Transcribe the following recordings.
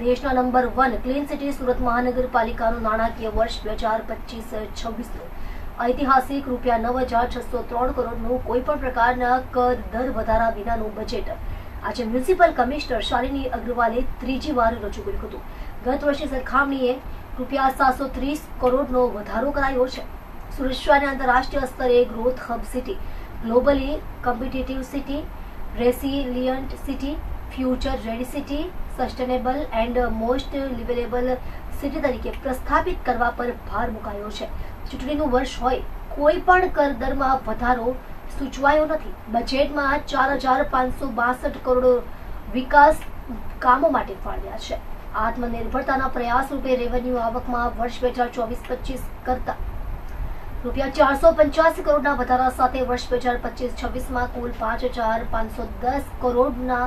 દેશના number one clean city Surat મહાનગરપાલિકાનું નાણાકીય વર્ષ બે હજાર પચીસ છવ્વીસનું ઐતિહાસિક રૂપિયા નવ હજાર છસો ત્રણ કરોડનું કોઈ પણ પ્રકારના કર દર વધારા વિનાનું બજેટ આજે મ્યુનિસિપલ કમિશનર શાલિની અગ્રવાલે ત્રીજી વાર રજૂ કર્યું હતું. ગત વર્ષની સરખામણીએ રૂપિયા સાતસો ત્રીસ કરોડનો વધારો કરાયો છે. સુરત શહેરને આંતરરાષ્ટ્રીય સ્તરે growth hub city globally competitive city resilient city future ready city sustainable and most liveable city તરીકે પ્રસ્થાપિત કરવા પર ભાર મુકાયો છે. ચૂંટણીનું વર્ષ હોય, કોઈ પણ કર દરમાં વધારો સૂચવાયો નથી. બજેટમાં ચાર હજાર પાંચસો બાસઠ કરોડ વિકાસ કામો માટે ફાળવ્યા છે. આત્મનિર્ભરતાના પ્રયાસ રૂપે રેવન્યુ આવકમાં વર્ષ બે હજાર ચોવીસ પચીસ કરતા રૂપિયા ચારસો પંચ્યાસી કરોડના વધારા સાથે વર્ષ બે હજાર પચીસ છવ્વીસમાં કુલ પાંચ હજાર પાંચસો દસ કરોડના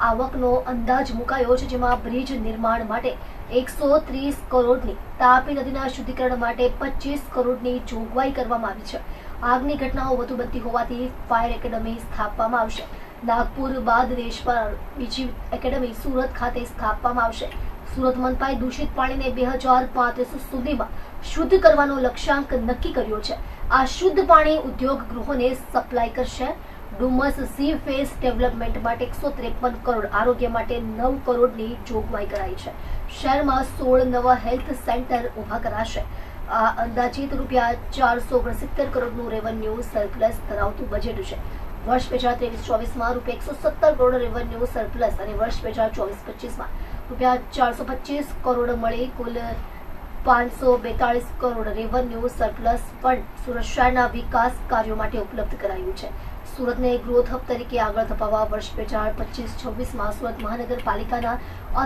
આવકનો અંદાજ મુકાયો છે, જેમાં બ્રિજ નિર્માણ માટે એકસો ત્રીસ કરોડની તાપી નદીના શુદ્ધિકરણ માટે પચીસ કરોડની જોગવાઈ કરવામાં આવી છે. આગની ઘટનાઓ વધુ બનતી હોવાથી ફાયર એકેડમી સ્થાપવામાં આવશે. નાગપુર બાદ દેશ પર બીજી એકેડમી સુરત ખાતે સ્થાપવામાં આવશે. સુરત મનપાએ દૂષિત પાણીને બે હજાર પાંત્રીસ સુધીમાં શુદ્ધ કરવાનો લક્ષ્યાંક નક્કી કર્યો છે. આ શુદ્ધ પાણી ઉદ્યોગ ગૃહોને સપ્લાય કરશે. ડુમસ સી ફેસ ડેવલપમેન્ટ માટે એકસો ત્રેપન કરોડ આરોગ્ય માટે નવ કરોડની જોગવાઈ કરાઈ છે. શહેરમાં સોળ નવા હેલ્થ સેન્ટર ઊભા કરાશે. આ અંદાજિત રૂપિયા ચારસો ઓગણસિત્તેર કરોડનું રેવન્યુ સરપ્લસ ધરાવતું બજેટ છે. વર્ષ બે હજાર ત્રેવીસ ચોવીસમાં રૂપિયા એકસો સત્તર કરોડ રેવન્યુ સરપ્લસ અને વર્ષ બે હજાર ચોવીસ પચીસમાં રૂપિયા ચારસો પચીસ કરોડ મળી કુલ પાંચસો બેતાળીસ crore revenue surplus fund Surat શહેરના વિકાસ કાર્યો માટે ઉપલબ્ધ કરાયું છે. સુરતને ગ્રોથ હબ તરીકે આગળ ધપાવવા વર્ષ બે હજાર પચીસ છવ્વીસમાં સુરત મહાનગરપાલિકાના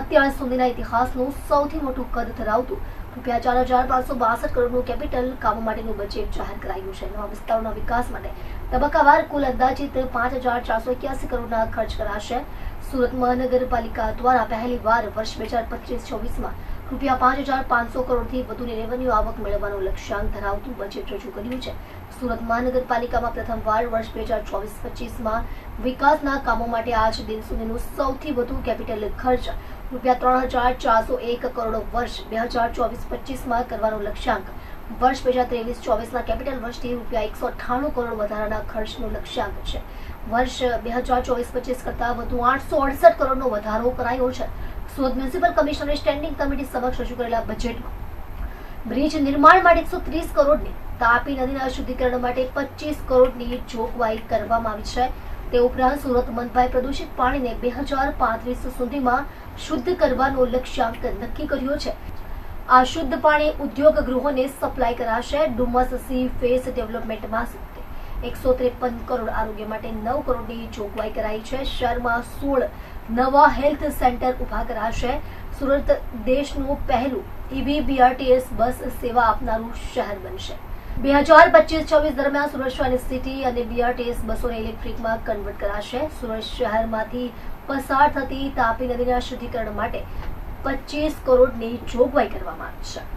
અત્યાર સુધીના ઇતિહાસનું સૌથી મોટું કદ ધરાવતું રૂપિયા ચાર હજાર પાંચસો બાસઠ કરોડનું કેપિટલ કામો માટેનું બજેટ જાહેર કરાયું છે. નવા વિસ્તારોના વિકાસ માટે તબક્કાવાર કુલ અંદાજિત પાંચ હજાર ચારસો એક્યાસી કરોડના ખર્ચ કરાશે. સુરત મહાનગરપાલિકા દ્વારા પહેલી વાર વર્ષ બે હજાર પચીસ છવ્વીસમાં રૂપિયા પાંચ હજાર પાંચસો કરોડથી વધુની રેવન્યુ આવક મેળવવાનો લક્ષ્યાંક ધરાવતું બજેટ રજૂ કર્યું છે. સુરત મહાનગરપાલિકામાં પ્રથમવાર વર્ષ બે હજાર ચોવીસ પચીસમાં વિકાસના કામો માટે આજ દિન સુધીનું સૌથી વધુ કેપિટલ ખર્ચ રૂપિયા ત્રણ હજાર ચારસો એક કરોડ વર્ષ બે હજાર ચોવીસ પચીસમાં કરવાનો લક્ષ્યાંક. વર્ષ બે હજાર ત્રેવીસ ચોવીસના કેપિટલ વર્ષથી રૂપિયા એકસો અઠ્ઠાણું કરોડ વધારાના ખર્ચનો લક્ષ્યાંક છે. વર્ષ બે હજાર ચોવીસ પચીસ કરતાં વધુ આઠસો અડસઠ કરોડનો વધારો કરાયો છે. સુરત મ્યુનિસિપલ કમિશનરે સ્ટેન્ડિંગ કમિટી સમક્ષ રજૂ કરેલા બજેટમાં બ્રિજ નિર્માણ માટે એકસો ત્રીસ કરોડની તાપી નદીના શુદ્ધિકરણ માટે પચીસ કરોડની જોગવાઈ કરવામાં આવી છે. તે ઉપરાંત સુરત મનભાઈ પ્રદૂષિત પાણીને બે હજાર પાંત્રીસ સુધીમાં શુદ્ધ કરવાનો લક્ષ્યાંક નક્કી કર્યો છે. આ શુદ્ધ પાણી ઉદ્યોગ ગૃહોને સપ્લાય કરાશે. ડુમસ સી ફેસ ડેવલપમેન્ટમાં એકસો ત્રેપન કરોડ આરોગ્ય માટે નવ કરોડની જોગવાઈ કરાઈ છે. શહેરમાં સોળ નવા હેલ્થ સેન્ટર ઊભા કરાશે. સુરત દેશનું પહેલું ઈવી બીઆરટીએસ બસ સેવા આપનારું શહેર બનશે. બે હજાર પચીસ છવ્વીસ દરમિયાન સુરત શહેરની સિટી અને બીઆરટીએસ બસોને ઇલેક્ટ્રિકમાં કન્વર્ટ કરાશે. સુરત શહેરમાંથી પસાર થતી તાપી નદીના શુદ્ધિકરણ માટે પચીસ કરોડની જોગવાઈ કરવામાં આવી છે.